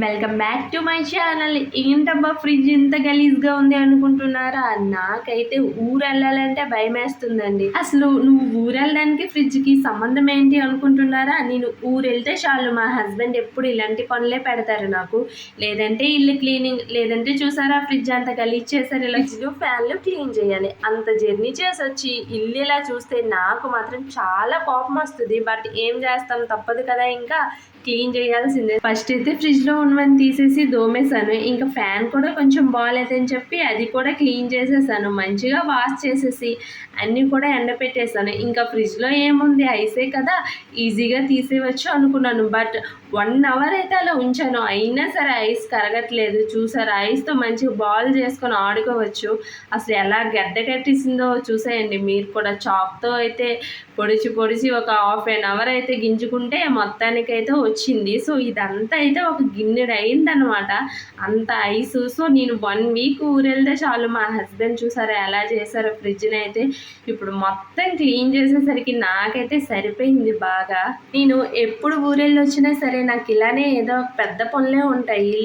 Welcome back to my channel ఏంటబ్బా fridge ఇంత గలీజ్గా ఉంది అనుకుంటున్నారా? నాకైతే ఊరు వెళ్ళాలంటే భయం వేస్తుందండి అసలు నువ్వు ఊరు వెళ్ళడానికి ఫ్రిడ్జ్కి సంబంధం ఏంటి అనుకుంటున్నారా? నేను ఊరు వెళ్తే చాలు మా హస్బెండ్ ఎప్పుడు ఇలాంటి పనులే పెడతారు నాకు. లేదంటే ఇల్లు క్లీనింగ్ లేదంటే చూసారా ఫ్రిడ్జ్ అంత గలీజ్ చేశారు ఇలా ఫ్యాన్లు క్లీన్ చేయాలి. అంత జర్నీ చేసి వచ్చి ఇల్లు ఇలా చూస్తే నాకు మాత్రం చాలా కోపం వస్తుంది. బట్ ఏం చేస్తాం తప్పదు కదా ఇంకా. క్లీన్ చేయాల్సిందే. ఫస్ట్ అయితే ఫ్రిడ్జ్లో ఉన్నవన్నీ తీసేసి దోమేశాను. ఇంకా ఫ్యాన్ కూడా కొంచెం బాగాలేదని చెప్పి అది కూడా క్లీన్ చేసేసాను. మంచిగా వాష్ చేసేసి అన్నీ కూడా ఎండపెట్టేసాను ఇంకా ఫ్రిడ్జ్లో ఏముంది? ఐసే కదా. ఈజీగా తీసేయవచ్చు అనుకున్నాను. బట్ వన్ అవర్ అయితే అలా ఉంచాను. అయినా సరే ఐస్ కరగట్లేదు. చూసారు? ఐస్తో మంచిగా బాల్ చేసుకొని ఆడుకోవచ్చు. అసలు ఎలా గడ్డ కట్టేసిందో చూసేయండి. మీరు కూడా చాక్తో అయితే పొడిచి పొడిచి ఒక హాఫ్ అన్ అవర్ అయితే గింజుకుంటే మొత్తానికైతే వచ్చింది. సో ఇదంతా అయితే ఒక గిన్నెడు అయిందనమాట అంత ఐస్. సో నేను వన్ వీక్ ఊరెళ్తే చాలు. మా హస్బెండ్ చూసారు ఎలా చేశారో ఫ్రిడ్జ్ని అయితే. ఇప్పుడు మొత్తం క్లీన్ చేసేసరికి నాకైతే సరిపోయింది బాగా. నేను ఎప్పుడు ఊరెళ్ళి వచ్చినా సరే నాకు ఇలానే ఏదో పెద్ద పనులే ఉంటాయి.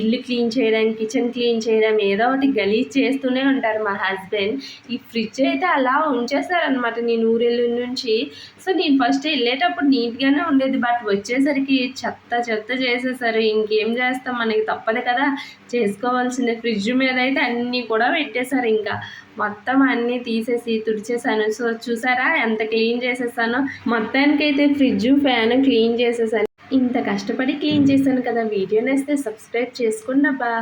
ఇల్లు క్లీన్ చేయడం కిచెన్ క్లీన్ చేయడం ఏదో ఒకటి గలీజ్ చేస్తూనే ఉంటారు మా హస్బెండ్. ఈ ఫ్రిడ్జ్ అయితే అలా ఉంచేస్తారనమాట నేను ఊరెళ్ళి నుంచి. సో నేను ఫస్ట్ వెళ్ళేటప్పుడు నీట్గానే ఉండేది బట్ వచ్చేసరికి చెత్త చెత్త చేసేసారు. ఇంకేం చేస్తాం? మనకి తప్పదు కదా. చేసుకోవాల్సిందే ఫ్రిడ్జ్ మీద అయితే అన్నీ కూడా పెట్టేశారు ఇంకా. మొత్తం అన్నీ తీసేసి తుడిచేసాను సో చూసారా ఎంత క్లీన్ చేసేసానో? మొత్తానికైతే ఫ్రిడ్జ్ ఫ్యాన్ క్లీన్ చేసేసాను. ఇంత కష్టపడి క్లీన్ చేశాను కదా వీడియో నేస్తే సబ్స్క్రైబ్ చేసుకోండి అబ్బా